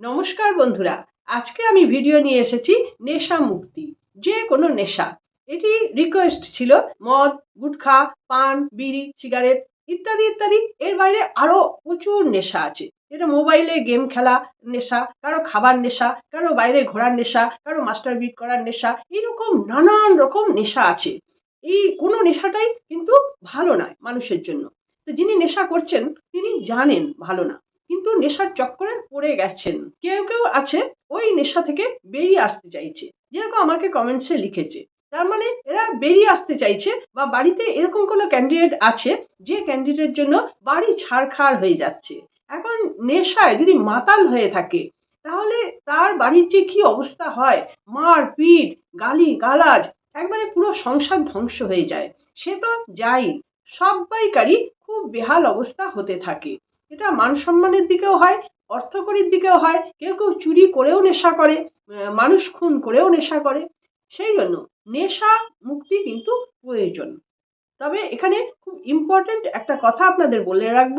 নমস্কার বন্ধুরা, আজকে আমি ভিডিও নিয়ে এসেছি নেশা মুক্তি, যে কোনো নেশা। এটি রিকোয়েস্ট ছিল মদ, গুটখা, পান, বিড়ি সিগারেট ইত্যাদি ইত্যাদি। এর বাইরে আরও প্রচুর নেশা আছে। যেটা মোবাইলে গেম খেলা নেশা, কারও খাবার নেশা, কারও বাইরে ঘোরার নেশা, কারও মাস্টার বিট করার নেশা এরকম নানান রকম নেশা আছে। এই কোনো নেশাটাই কিন্তু ভালো নয় মানুষের জন্য। তো যিনি নেশা করছেন, তিনি জানেন ভালো না। কিন্তু নেশার চক্করে পড়ে গেছেন। কেউ কেউ আছে, ওই নেশা থেকে বেরিয়ে আসতে চাইছে। যেরকম আমাকে কমেন্টসে লিখেছে। তার মানে এরা বেরিয়ে আসতে চাইছে বা বাড়িতে এরকম কোনো ক্যান্ডিডেট আছে, যে ক্যান্ডিডেট জন্য বাড়ি ছাড়খাড় হয়ে যাচ্ছে। এখন নেশায় যদি মাতাল হয়ে থাকে, তাহলে তার বাড়ির যে কি অবস্থা হয় মার পিট গালি গালাজ একবারে পুরো সংসার ধ্বংস হয়ে যায়। সে তো যাই সবাইকারই খুব বেহাল অবস্থা হতে থাকে। এটা মান সম্মানের দিকেও হয়, অর্থকরীর দিকেও হয়। কেউ কেউ চুরি করেও নেশা করে মানুষ খুন করেও নেশা করে। সেই জন্য নেশা মুক্তি কিন্তু প্রয়োজন। তবে এখানে খুব ইম্পর্ট্যান্ট একটা কথা আপনাদের বলে রাখব,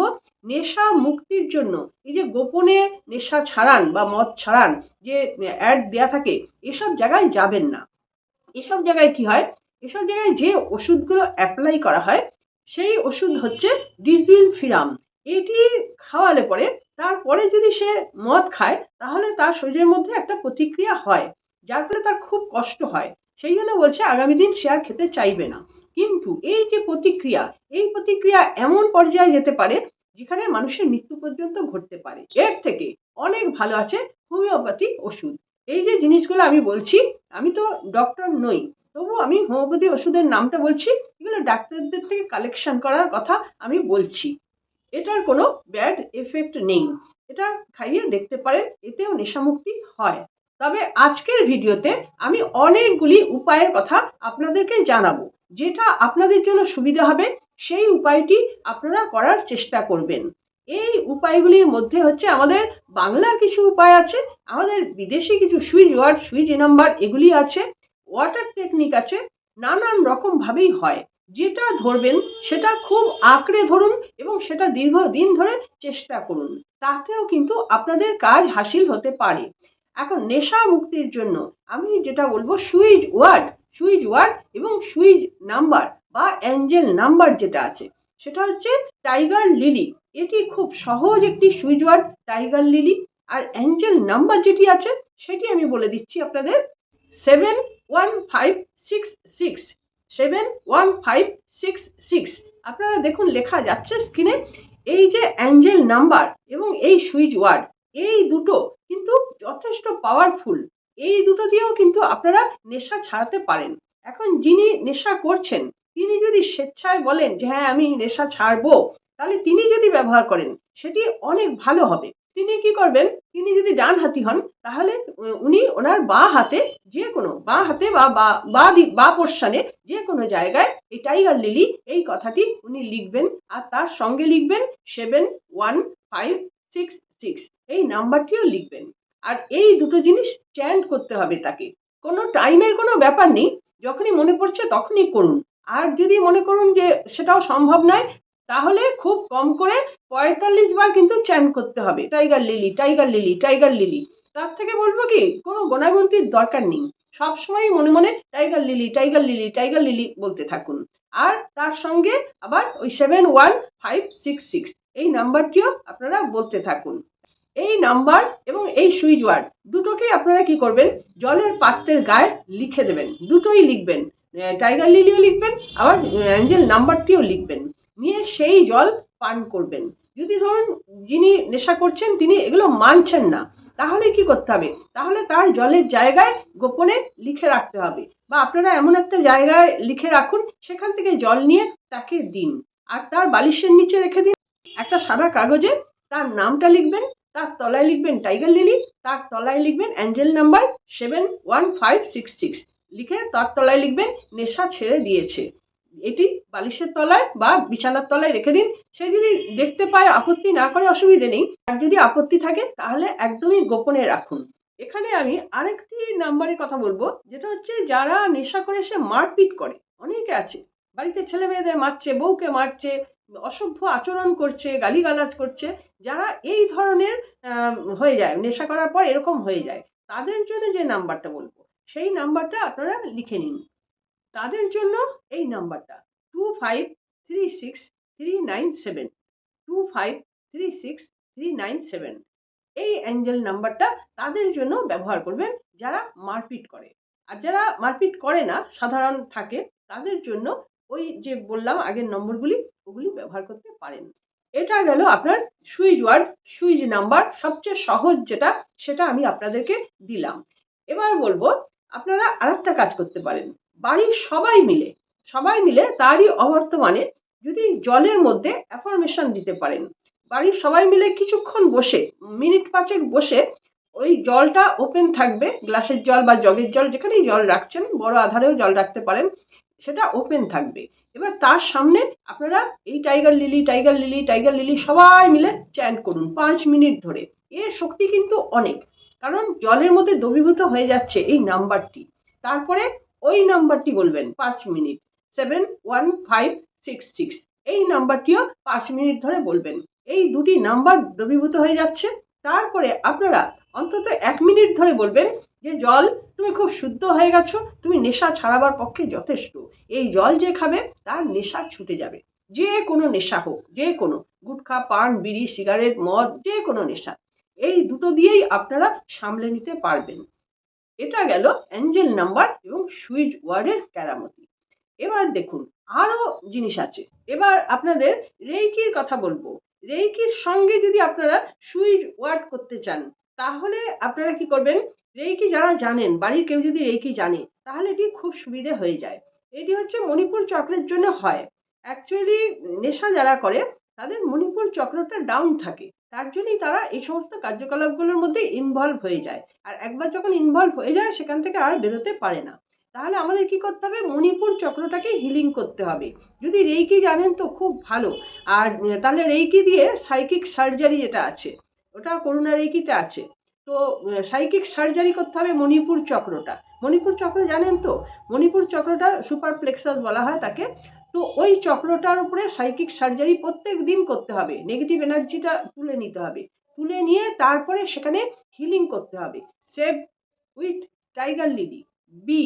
নেশা মুক্তির জন্য এই যে গোপনে নেশা ছাড়ান বা মদ ছাড়ান, যে অ্যাড দেয়া থাকে, এসব জায়গায় যাবেন না। এসব জায়গায় কি হয়? এসব জায়গায় যে ওষুধগুলো অ্যাপ্লাই করা হয়, সেই ওষুধ হচ্ছে ডিজুইল ফিরাম এটি খাওয়ালে পরে তারপরে যদি সে মদ খায়, তাহলে তার শরীরের মধ্যে একটা প্রতিক্রিয়া হয়, যার ফলে তার খুব কষ্ট হয়। সেই জন্য বলছে, আগামী দিন সে আর খেতে চাইবে না। কিন্তু এই যে প্রতিক্রিয়া, এই প্রতিক্রিয়া এমন পর্যায়ে যেতে পারে, যেখানে মানুষের মৃত্যু পর্যন্ত ঘটতে পারে। এর থেকে অনেক ভালো আছে হোমিওপ্যাথি ওষুধ। এই যে জিনিসগুলো আমি বলছি, আমি তো ডক্টর নই, তবু আমি হোমিওপ্যাথি ওষুধের নামটা বলছি, এগুলো ডাক্তারদের থেকে কালেকশন করার কথা আমি বলছি। এটার কোনো ব্যাড এফেক্ট নেই। এটা খাইয়ে দেখতে পারেন, এতেও নেশামুক্তি হয়। তবে আজকের ভিডিওতে আমি অনেকগুলি উপায়ের কথা আপনাদেরকে জানাব। যেটা আপনাদের জন্য সুবিধা হবে, সেই উপায়টি আপনারা করার চেষ্টা করবেন। এই উপায়গুলির মধ্যে হচ্ছে আমাদের বাংলার কিছু উপায় আছে, আমাদের বিদেশি কিছু সুইচ ওয়ার্ড, সুইচ নাম্বার এগুলি আছে, ওয়াটার টেকনিক আছে, নানান রকম ভাবেই হয়। যেটা ধরবেন সেটা খুব আঁকড়ে ধরুন এবং সেটা দীর্ঘদিন ধরে চেষ্টা করুন। তাতেও কিন্তু আপনাদের কাজ হাসিল হতে পারে। এখন নেশা মুক্তির জন্য আমি যেটা বলব সুইচ ওয়ার্ড সুইচ ওয়ার্ড এবং সুইচ নাম্বার বা অ্যাঞ্জেল নাম্বার যেটা আছে, সেটা হচ্ছে টাইগার লিলি। এটি খুব সহজ একটি সুইচ ওয়ার্ড, টাইগার লিলি। আর অ্যাঞ্জেল নাম্বার যেটি আছে, সেটি আমি বলে দিচ্ছি আপনাদের seven one five six six. Seven one five six six আপনারা দেখুন, লেখা যাচ্ছে স্ক্রিনে এই যে অ্যাঞ্জেল নাম্বার এবং এই সুইচ ওয়ার্ড এই দুটো কিন্তু যথেষ্ট পাওয়ারফুল এই দুটো দিয়েও কিন্তু আপনারা নেশা ছাড়াতে পারেন। এখন যিনি নেশা করছেন, তিনি যদি স্বেচ্ছায় বলেন যে হ্যাঁ আমি নেশা ছাড়বো, তাহলে তিনি যদি ব্যবহার করেন, সেটি অনেক ভালো হবে। তিনি কি করবেন? তিনি যদি ডান হাতি হন, তাহলে উনি ওনার বা হাতে যে কোনো বা হাতে বা বা বা পোর্শনে যে কোনো জায়গায় এই টাইগার লিলি এই কথাটি উনি লিখবেন আর তার সঙ্গে লিখবেন seven one five six six এই নাম্বারটিও লিখবেন। আর এই দুটো জিনিস চ্যান্ড করতে হবে তাকে। কোনো টাইমের কোনো ব্যাপার নেই, যখনই মনে পড়ছে তখনই করুন। আর যদি মনে করুন যে সেটাও সম্ভব নয় তাহলে খুব কম করে পঁয়তাল্লিশ বার কিন্তু চ্যান করতে হবে। Tiger lily tiger lily tiger lily তার থেকে বলব কি, কোনো গোনাগুনতির দরকার নেই। সবসময় মনে মনে tiger lily tiger lily tiger lily বলতে থাকুন। আর তার সঙ্গে আবার ওই seven one five six six এই নাম্বারটিও আপনারা বলতে থাকুন। এই নাম্বার এবং এই সুইচ ওয়ার্ড দুটোকেই আপনারা কি করবেন, জলের পাত্রের গায়ে লিখে দেবেন। দুটোই লিখবেন। টাইগার লিলিও লিখবেন, আবার অ্যাঞ্জেল নাম্বারটিও লিখবেন। নিয়ে সেই জল পান করবেন। যদি ধরুন যিনি নেশা করছেন, তিনি এগুলো মানছেন না, তাহলে কি করতে হবে? তাহলে তার জলের জায়গায় গোপনে লিখে রাখতে হবে। বা আপনারা এমন একটা জায়গায় লিখে রাখুন, সেখান থেকে জল নিয়ে তাকে দিন। আর তার বালিশের নিচে রেখে দিন। একটা সাদা কাগজে তার নামটা লিখবেন, তার তলায় লিখবেন টাইগার লিলি, তার তলায় লিখবেন angel number seven one five six six. লিখে তার তলায় লিখবেন, নেশা ছেড়ে দিয়েছে। এটি বালিশের তলায় বা বিছানার তলায় রেখে দিন। সে যদি দেখতে পায় আপত্তি না করে, অসুবিধে নেই। আর যদি আপত্তি থাকে, তাহলে একদমই গোপনে রাখুন। এখানে আমি আরেকটি নাম্বারে কথা বলব, যেটা হচ্ছে যারা নেশা করে সে মারপিট করে। অনেকে আছে, বাড়িতে ছেলে মেয়েদের মারছে, বউকে মারছে, অসভ্য আচরণ করছে, গালিগালাজ করছে, যারা এই ধরনের হয়ে যায়, নেশা করার পর এরকম হয়ে যায়। তাদের জন্য যে নাম্বারটা বলব, সেই নাম্বারটা আপনারা লিখে নিন। তাদের জন্য এই নাম্বারটা। Two five three six three nine seven two five three six three nine seven এই অ্যাঞ্জেল নাম্বারটা তাদের জন্য ব্যবহার করবেন যারা মারপিট করে। আর যারা মারপিট করে না, সাধারণ থাকে, তাদের জন্য ওই যে বললাম আগের নম্বরগুলি, ওগুলি ব্যবহার করতে পারেন। এটা গেল আপনার সুইচ ওয়ার্ড, সুইচ নাম্বার, সবচেয়ে সহজ যেটা, সেটা আমি আপনাদেরকে দিলাম। এবার বলব, আপনারা আরেকটা কাজ করতে পারেন। বাড়ির সবাই মিলে সবাই মিলে তারই অবর্তমানে যদি জলের মধ্যে অ্যাফরমেশন দিতে পারেন। বাড়ির সবাই মিলে কিছুক্ষণ বসে, মিনিট পাঁচেক বসে ওই জলটা ওপেন থাকবে, গ্লাসের জল বা জগের জল যেখানেই জল রাখছেন, বড় আধারেও জল রাখতে পারেন, সেটা ওপেন থাকবে। এবার তার সামনে আপনারা এই tiger lily tiger lily tiger lily সবাই মিলে চ্যান্ট করুন পাঁচ মিনিট ধরে। এর শক্তি কিন্তু অনেক, কারণ জলের মধ্যে দ্রবীভূত হয়ে যাচ্ছে এই নাম্বারটি তারপরে ওই নাম্বারটি বলবেন, পাঁচ minute. Seven one five six six. এই নাম্বারটিও পাঁচ মিনিট ধরে বলবেন। এই দুটি নাম্বার দ্রবীভূত হয়ে যাচ্ছে। তারপরে আপনারা অন্তত এক মিনিট ধরে বলবেন যে, জল, তুমি খুব শুদ্ধ হয়ে গেছো। তুমি নেশা ছাড়াবার পক্ষে যথেষ্ট। এই জল যে খাবে, তার নেশা ছুটে যাবে। যে কোনো নেশা হোক, যে কোনো। গুটখা, পান, বিড়ি, সিগারেট, মদ, যে কোনো নেশা। এই দুটো দিয়েই আপনারা সামলে নিতে পারবেন। এটা গেল অ্যাঞ্জেল নাম্বার এবং সুইচ ওয়ার্ডের কেরামতি এবার দেখুন, আরও জিনিস আছে। এবার আপনাদের রেইকির কথা বলব। রেইকির সঙ্গে যদি আপনারা সুইচ ওয়ার্ড করতে চান, তাহলে আপনারা কি করবেন? রেইকি যারা জানেন, বাড়ির কেউ যদি রেইকি জানে, তাহলে এটি খুব সুবিধে হয়ে যায়। এটি হচ্ছে মণিপুর চক্রের জন্য হয়। অ্যাকচুয়ালি নেশা যারা করে, তাদের মণিপুর চক্রটা ডাউন থাকে। তার জন্যই তারা এই সমস্ত কার্যকলাপগুলোর মধ্যে ইনভলভ হয়ে যায়। আর একবার যখন ইনভলভ হয়ে যায়, সেখান থেকে আর বেরোতে পারে না। তাহলে আমাদের কি করতে হবে? মণিপুর চক্রটাকে হিলিং করতে হবে। যদি রেইকি জানেন তো খুব ভালো। আর তাহলে রেইকি দিয়ে সাইকিক সার্জারি যেটা আছে, ওটা করুণা রেইকিতে আছে। তো সাইকিক সার্জারি করতে হবে মণিপুর চক্রটা। মণিপুর চক্র জানেন তো? মণিপুর চক্রটা সুপার প্লেক্সাস বলা হয় তাকে। তো ওই চক্রটার উপরে সাইকিক সার্জারি প্রত্যেক দিন করতে হবে। নেগেটিভ এনার্জিটা তুলে নিতে হবে। তুলে নিয়ে তারপরে সেখানে হিলিং করতে হবে। Save with tiger lily be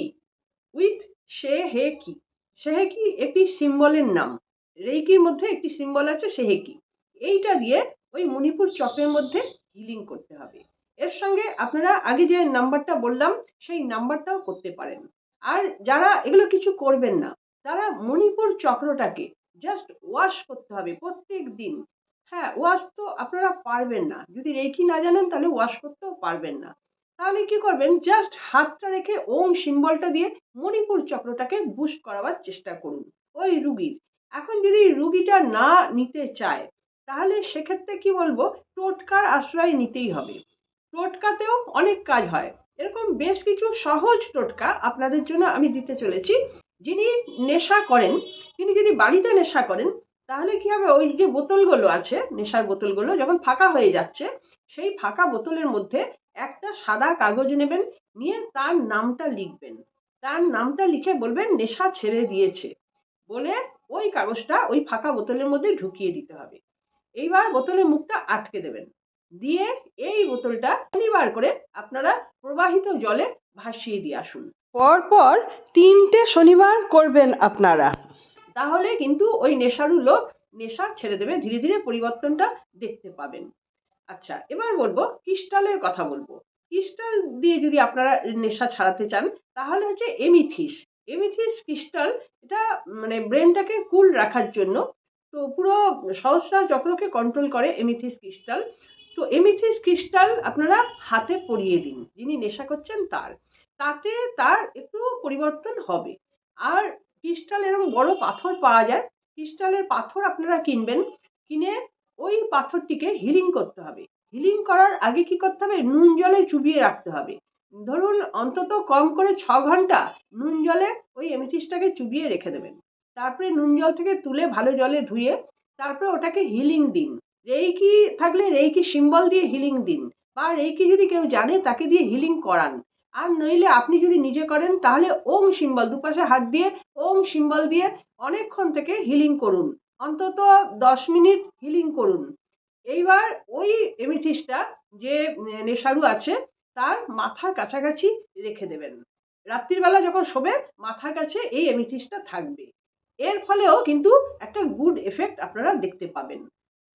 with সে হে কি? সেহেকি একটি সিম্বলের নাম। রেইকির মধ্যে একটি সিম্বল আছে সেহেকি এইটা দিয়ে ওই মণিপুর চক্রের মধ্যে হিলিং করতে হবে। এর সঙ্গে আপনারা আগে যে নাম্বারটা বললাম, সেই নাম্বারটাও করতে পারেন। আর যারা এগুলো কিছু করবেন না তারা মণিপুর চক্রটাকে জাস্ট ওয়াশ করতে হবে প্রত্যেক দিন হ্যাঁ ওয়াশ তো আপনারা পারবেন না। যদি রেখি না জানেন, তাহলে ওয়াশ করতেও পারবেন না। তাহলে কি করবেন? জাস্ট হাতটা রেখে ওম সিম্বলটা দিয়ে মণিপুর চক্রটাকে বুস্ট করাবার চেষ্টা করুন। ওই রুগীর। এখন যদি রুগীটা না নিতে চায়, তাহলে সেক্ষেত্রে কি বলব? টোটকার আশ্রয় নিতেই হবে। টোটকাতেও অনেক কাজ হয়। এরকম বেশ কিছু সহজ টোটকা আপনাদের জন্য আমি দিতে চলেছি। যিনি নেশা করেন, তিনি যদি বাড়িতে নেশা করেন, তাহলে কি হবে? ওই যে বোতলগুলো আছে, নেশার বোতলগুলো যখন ফাঁকা হয়ে যাচ্ছে, সেই ফাঁকা বোতলের মধ্যে একটা সাদা কাগজ নেবেন, নিয়ে তার নামটা লিখবেন। তার নামটা লিখে বলবেন, নেশা ছেড়ে দিয়েছে। বলে ওই কাগজটা ওই ফাঁকা বোতলের মধ্যে ঢুকিয়ে দিতে হবে। এইবার বোতলের মুখটা আটকে দেবেন। দিয়ে এই বোতলটা শনিবার করে আপনারা প্রবাহিত জলে ভাসিয়ে দিয়ে আসুন। পরপর তিনটে শনিবার করবেন আপনারা। তাহলে কিন্তু ওই নেশারু লোক নেশা ছেড়ে দেবে, ধীরে ধীরে পরিবর্তনটা দেখতে পাবেন। আচ্ছা এবার বলব ক্রিস্টালের কথা বলব। ক্রিস্টাল দিয়ে যদি আপনারা নেশা ছাড়াতে চান, তাহলে হচ্ছে এমিথিস। এমিথিস ক্রিস্টাল, এটা মানে ব্রেনটাকে কুল রাখার জন্য তো পুরো সহস্রা চক্রকে কন্ট্রোল করে এমিথিস ক্রিস্টাল। তো এমিথিস ক্রিস্টাল আপনারা হাতে পরিয়ে দিন, যিনি নেশা করছেন তার। তাতে তার একটু পরিবর্তন হবে। আর ক্রিস্টাল এরকম বড় পাথর পাওয়া যায়, ক্রিস্টালের পাথর আপনারা কিনবেন, কিনে ওই পাথরটিকে হিলিং করতে হবে। হিলিং করার আগে কি করতে হবে? নুন জলে চুবিয়ে রাখতে হবে। ধরুন অন্তত কম করে ছ ঘণ্টা নুন জলে ওই এমিথিসটাকে চুবিয়ে রেখে দেবেন। তারপরে নুন জল থেকে তুলে ভালো জলে ধুয়ে তারপরে ওটাকে হিলিং দিন। রেইকি থাকলে রেইকি সিম্বল দিয়ে হিলিং দিন বা রেইকি যদি কেউ জানে, তাকে দিয়ে হিলিং করান। আর নইলে আপনি যদি নিজে করেন, তাহলে ওম সিম্বল দুপাশে হাত দিয়ে ওম সিম্বল দিয়ে অনেকক্ষণ থেকে হিলিং করুন। অন্তত দশ মিনিট হিলিং করুন। এইবার ওই এমিথিসটা যে নেশারু আছে, তার মাথার কাছাকাছি রেখে দেবেন। রাত্রিবেলা যখন শোবে, মাথার কাছে এই এমিথিসটা থাকবে। এর ফলেও কিন্তু একটা গুড এফেক্ট আপনারা দেখতে পাবেন।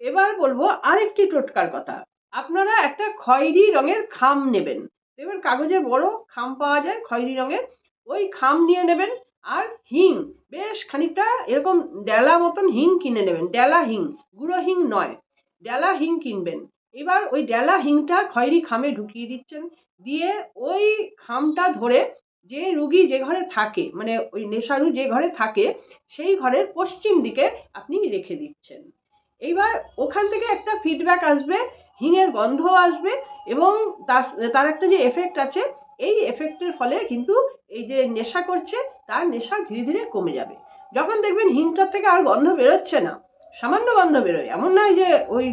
এবার বলব আরেকটি টোটকার কথা। আপনারা একটা খয়েরি রঙের খাম নেবেন। এবার কাগজে বড় খাম পাওয়া যায় খয়েরি রঙের। ওই খাম নিয়ে নেবেন আর হিং, বেশ খানিকটা এরকম ডেলা মতন হিং কিনে নেবেন, ডেলা হিং, গুঁড়ো হিং নয়, ডেলা হিং কিনবেন। এবার ওই ডেলা হিংটা খয়েরি খামে ঢুকিয়ে দিচ্ছেন, দিয়ে ওই খামটা ধরে যে রুগী যে ঘরে থাকে মানে ওই নেশারু যে ঘরে থাকে, সেই ঘরের পশ্চিম দিকে আপনি রেখে দিচ্ছেন। এইবার ওখান থেকে একটা ফিডব্যাক আসবে, হিঙের গন্ধ আসবে এবং তার তার একটা যে এফেক্ট আছে, এই এফেক্টের ফলে কিন্তু এই যে নেশা করছে, তার নেশা ধীরে ধীরে কমে যাবে। যখন দেখবেন হিংটার থেকে আর গন্ধ বেরোচ্ছে না, সামান্য গন্ধ বেরোয়, এমন নয় যে ওই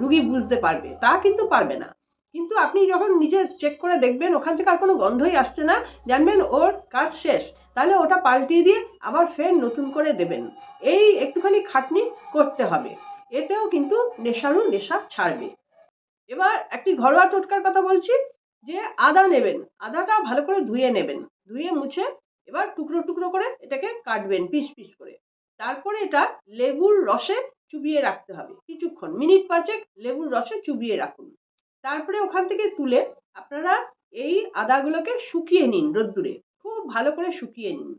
রুগী বুঝতে পারবে, তা কিন্তু পারবে না। কিন্তু আপনি যখন নিজে চেক করে দেখবেন, ওখান থেকে আর কোনো গন্ধই আসছে না, জানবেন ওর কাজ শেষ। তাহলে ওটা পাল্টিয়ে দিয়ে আবার ফের নতুন করে দেবেন। এই একটুখানি খাটনি করতে হবে। এতেও কিন্তু নেশারু নেশা ছাড়বে। এবার একটি ঘরোয়া টোটকার কথা বলছি, যে আদা নেবেন। আদাটা ভালো করে ধুয়ে নেবেন। ধুয়ে মুছে এবার টুকরো টুকরো করে এটাকে কাটবেন পিস পিস করে। তারপরে এটা লেবুর রসে চুবিয়ে রাখতে হবে। কিছুক্ষণ, মিনিট পাঁচেক লেবুর রসে চুবিয়ে রাখুন। তারপরে ওখান থেকে তুলে আপনারা এই আদাগুলোকে শুকিয়ে নিন রোদ্দুরে, খুব ভালো করে শুকিয়ে নিন।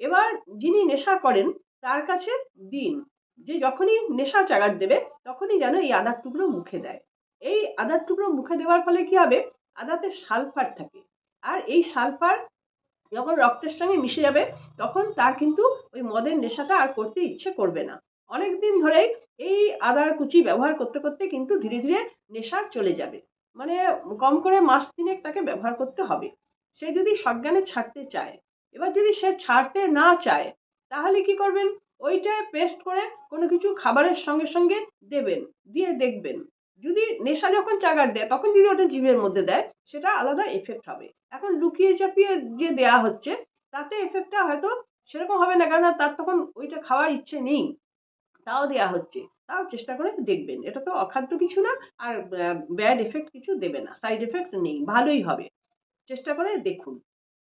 এবার যিনি নেশা করেন, তার কাছে দিন, যে যখনই নেশা চাগার দেবে, তখনই যেন এই আদার টুকরো মুখে দেয়। এই আদার টুকরো মুখে দেওয়ার ফলে কি হবে? আদাতে সালফার থাকে। আর এই সালফার যখন রক্তের সঙ্গে মিশে যাবে, তখন তার কিন্তু ওই মদের নেশাটা আর করতে ইচ্ছে করবে না। অনেক দিন ধরেই এই আদার কুচি ব্যবহার করতে করতে কিন্তু ধীরে ধীরে নেশা চলে যাবে। মানে কম করে মাস তিনেক তাকে ব্যবহার করতে হবে। সে যদি সজ্ঞানে ছাড়তে চায়, এবার যদি সে ছাড়তে না চায়, তাহলে কি করবেন? ওইটা পেস্ট করে কোনো কিছু খাবারের সঙ্গে সঙ্গে দেবেন, দিয়ে দেখবেন। যদি নেশা যখন চাগার দেয়, তখন যদি ওটা জীবের মধ্যে দেয়, সেটা আলাদা এফেক্ট হবে। এখন লুকিয়ে চাপিয়ে যে দেয়া হচ্ছে, তাতে এফেক্টটা হয়তো সেরকম হবে না কারণ তার তখন ওইটা খাওয়ার ইচ্ছে নেই। তাও দেয়া হচ্ছে। তাও চেষ্টা করে দেখবেন। এটা তো অখাদ্য কিছু না, আর ব্যাড এফেক্ট কিছু দেবে না। সাইড এফেক্ট নেই, ভালোই হবে। চেষ্টা করে দেখুন।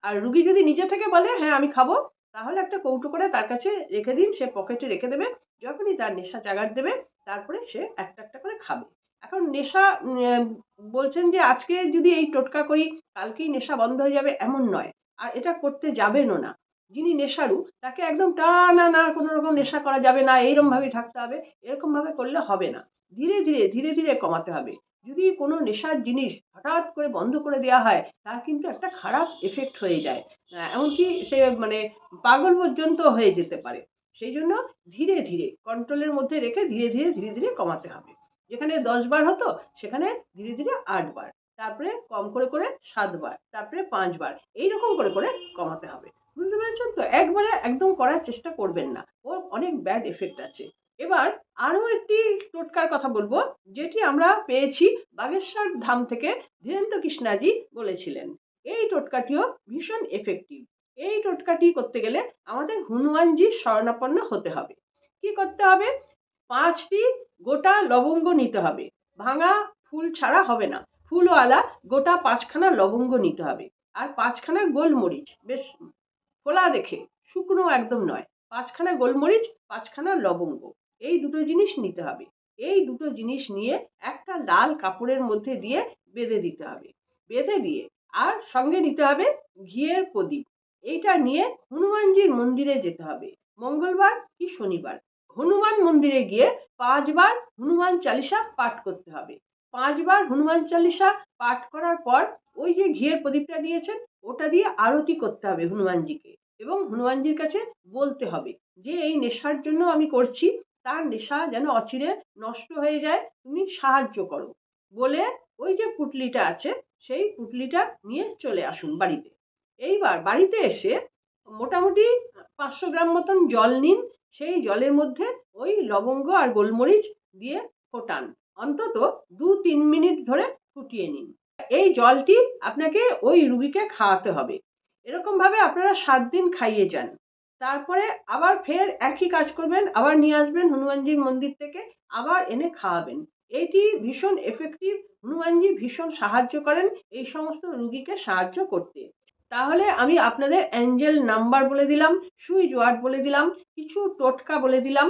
আর রুগী যদি নিজে থেকে বলে হ্যাঁ আমি খাব, তাহলে একটা কৌটো করে তার কাছে রেখে দিন, সে পকেটে রেখে দেবে। যখনই তার নেশা চাগার দেবে, তারপরে সে একটা একটা করে খাবে। এখন নেশা বলছেন যে আজকে যদি এই টোটকা করি, কালকেই নেশা বন্ধ হয়ে যাবে, এমন নয়। আর এটা করতে যাবেনও না। যিনি নেশারু, তাকে একদম টানা না কোনো রকম নেশা করা যাবে না, এইরকম ভাবে থাকতে হবে, এরকম ভাবে করলে হবে না। ধীরে ধীরে ধীরে ধীরে কমাতে হবে। যদি কোনো নেশার জিনিস হঠাৎ করে বন্ধ করে দেওয়া হয়, তার কিন্তু একটা খারাপ এফেক্ট হয়ে যায়। এমনকি সে মানে পাগল পর্যন্ত হয়ে যেতে পারে। সেই জন্য ধীরে ধীরে কন্ট্রোলের মধ্যে রেখে ধীরে ধীরে ধীরে ধীরে কমাতে হবে। যেখানে দশ বার হতো, সেখানে ধীরে ধীরে আট বার। তারপরে কম করে করে সাতবার তারপরে পাঁচবার এইরকম করে করে কমাতে হবে। বুঝতে পেরেছেন তো? একবারে একদম করার চেষ্টা করবেন না। ওর অনেক ব্যাড এফেক্ট আছে। এবার আরও একটি টোটকার কথা বলব, যেটি আমরা পেয়েছি বাগেশ্বর ধাম থেকে ধীরেন্দ্র কৃষ্ণাজি বলেছিলেন। এই টোটকাটিও ভীষণ এফেক্টিভ এই টোটকাটি করতে গেলে আমাদের হনুমানজির শরণাপন্ন হতে হবে। কি করতে হবে? পাঁচটি গোটা লবঙ্গ নিতে হবে। ভাঙা ফুল ছাড়া হবে না। ফুলওয়ালা গোটা পাঁচখানা লবঙ্গ নিতে হবে। আর পাঁচখানা গোলমরিচ। বেশ ফোলা দেখে, শুকনো একদম নয়। পাঁচখানা গোলমরিচ, পাঁচখানা লবঙ্গ। এই দুটো জিনিস নিতে হবে। এই দুটো জিনিস নিয়ে একটা লাল কাপড়ের মধ্যে দিয়ে বেঁধে দিতে হবে। বেঁধে দিয়ে আর সঙ্গে নিতে হবে ঘিয়ের প্রদীপ। এইটা নিয়ে হনুমানজির মন্দিরে যেতে হবে। মঙ্গলবার কি শনিবার? হনুমান মন্দিরে গিয়ে পাঁচবার হনুমান চালিসা পাঠ করতে হবে। পাঁচবার হনুমান চালিসা পাঠ করার পর ওই যে ঘিয়ের প্রদীপটা নিয়েছেন ওটা দিয়ে আরতি করতে হবে হনুমানজিকে এবং হনুমানজির কাছে বলতে হবে যে, এই নেশার জন্য আমি করছি, তার নেশা যেন অচিরে নষ্ট হয়ে যায়, তুমি সাহায্য করো। বলে ওই যে পুটলিটা আছে, সেই পুটলিটা নিয়ে চলে আসুন বাড়িতে। এইবার বাড়িতে এসে মোটামুটি পাঁচশো গ্রাম মতন জল নিন, সেই জলের মধ্যে ওই লবঙ্গ আর গোলমরিচ দিয়ে ফোটান। অন্তত দু তিন মিনিট ধরে ফুটিয়ে নিন। এই জলটি আপনাকে ওই রুগীকে খাওয়াতে হবে। এরকম ভাবে আপনারা সাত দিন খাইয়ে যান। তারপরে আবার ফের একই কাজ করবেন, আবার নিয়ে আসবেন হনুমানজির মন্দির থেকে, আবার এনে খাওয়াবেন। এটি ভীষণ এফেক্টিভ হনুমানজি ভীষণ সাহায্য করেন এই সমস্ত রুগীকে সাহায্য করতে। তাহলে আমি আপনাদের অ্যাঞ্জেল নাম্বার বলে দিলাম, সুইচ ওয়ার্ড বলে দিলাম, কিছু টোটকা বলে দিলাম,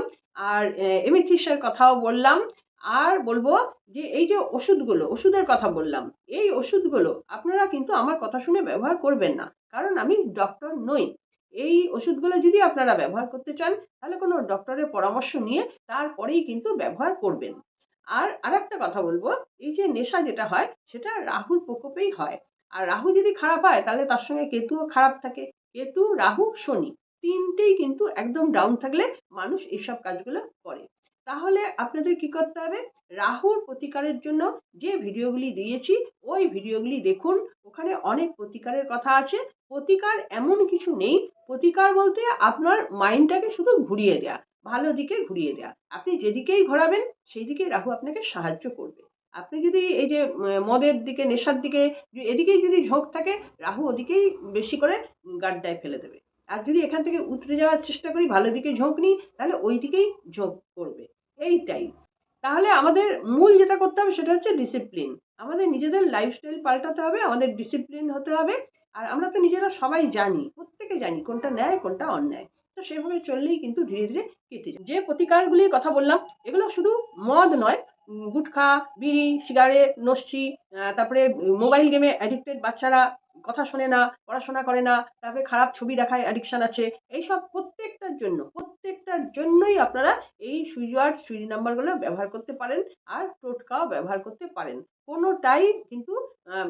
আর এমিথিসের কথাও বললাম। আর বলব যে এই যে ওষুধগুলো, ওষুধের কথা বললাম, এই ওষুধগুলো আপনারা কিন্তু আমার কথা শুনে ব্যবহার করবেন না। কারণ আমি ডক্টর নই। এই ওষুধগুলো যদি আপনারা ব্যবহার করতে চান, তাহলে কোনো ডক্টরের পরামর্শ নিয়ে তারপরেই কিন্তু ব্যবহার করবেন। আর আরেকটা কথা বলব, এই যে নেশা যেটা হয়, সেটা রাহুর প্রকোপেই হয়। আর রাহু যদি খারাপ হয়, তাহলে তার সঙ্গে কেতুও খারাপ থাকে। কেতু, রাহু, শনি, তিনটেই কিন্তু একদম ডাউন থাকলে মানুষ এইসব কাজগুলো করে। তাহলে আপনাদের কি করতে হবে? রাহুর প্রতিকারের জন্য যে ভিডিওগুলি দিয়েছি, ওই ভিডিওগুলি দেখুন। ওখানে অনেক প্রতিকারের কথা আছে। প্রতিকার এমন কিছু নেই। প্রতিকার বলতে আপনার মাইন্ডটাকে শুধু ঘুরিয়ে দেয়া, ভালো দিকে ঘুরিয়ে দেয়া। আপনি যেদিকেই ঘোরাবেন সেই দিকেই রাহু আপনাকে সাহায্য করবে। আপনি যদি এই যে মদের দিকে, নেশার দিকে এদিকেই যদি ঝোঁক থাকে, রাহু ওদিকেই বেশি করে গাড্ডায় ফেলে দেবে। আর যদি এখান থেকে উতরে যাওয়ার চেষ্টা করি, ভালো দিকে ঝোঁক নিই, তাহলে ওই দিকেই ঝোঁক করবে। এইটাই। তাহলে আমাদের মূল যেটা করতে হবে সেটা হচ্ছে ডিসিপ্লিন আমাদের নিজেদের লাইফস্টাইল পাল্টাতে হবে, আমাদের ডিসিপ্লিন হতে হবে, আর আমরা তো নিজেরা সবাই জানি, প্রত্যেকে জানি কোনটা ন্যায়, কোনটা অন্যায়। তো সেভাবে চললেই কিন্তু ধীরে ধীরে কেটে যায়। যে প্রতিকারগুলির কথা বললাম, এগুলো শুধু মদ নয় গুটখা, বিড়ি সিগারেট নস্যি তারপরে মোবাইল গেমে অ্যাডিক্টেড বাচ্চারা কথা শোনে না, পড়াশোনা করে না, তারপরে খারাপ ছবি দেখায় অ্যাডিকশান আছে, এইসব প্রত্যেকটার জন্য, প্রত্যেকটার জন্যই আপনারা এই সুইচ ওয়ার্ড সুইচ নাম্বারগুলো ব্যবহার করতে পারেন আর টোটকাও ব্যবহার করতে পারেন। কোনোটাই কিন্তু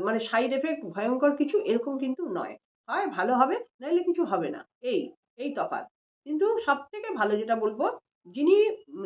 মানে সাইড এফেক্ট ভয়ঙ্কর কিছু এরকম কিন্তু নয়। হয় ভালো হবে নাহলে কিছু হবে না। এই এই তফাৎ। কিন্তু সব থেকে ভালো যেটা বলব, যিনি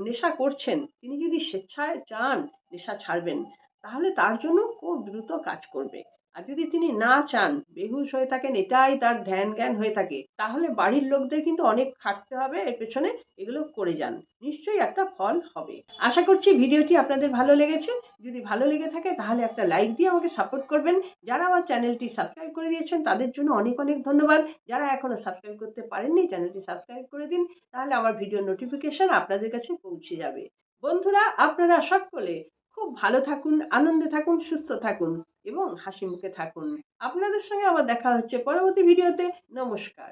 নেশা করছেন, তিনি যদি স্বেচ্ছায় চান নেশা ছাড়বেন, তাহলে তার জন্য খুব দ্রুত কাজ করবে। আর যদি তিনি না চান, বেহুশ হয়ে থাকেন, এটাই তার ধ্যান জ্ঞান হয়ে থাকে, তাহলে বাড়ির লোকদের কিন্তু অনেক খাটতে হবে, এর পেছনে এগুলো করে যান। নিশ্চয়ই একটা ফল হবে। আশা করছি ভিডিওটি আপনাদের ভালো লেগেছে। যদি ভালো লেগে থাকে, তাহলে একটা লাইক দিয়ে আমাকে সাপোর্ট করবেন। যারা আমার চ্যানেলটি সাবস্ক্রাইব করে দিয়েছেন, তাদের জন্য অনেক অনেক ধন্যবাদ। যারা এখনও সাবস্ক্রাইব করতে পারেননি, চ্যানেলটি সাবস্ক্রাইব করে দিন, তাহলে আমার ভিডিও নোটিফিকেশন আপনাদের কাছে পৌঁছে যাবে। বন্ধুরা, আপনারা সকলে খুব ভালো থাকুন, আনন্দে থাকুন, সুস্থ থাকুন। এবং হাসি মুখে থাকুন। আপনাদের সঙ্গে আবার দেখা হচ্ছে পরবর্তী ভিডিওতে। নমস্কার।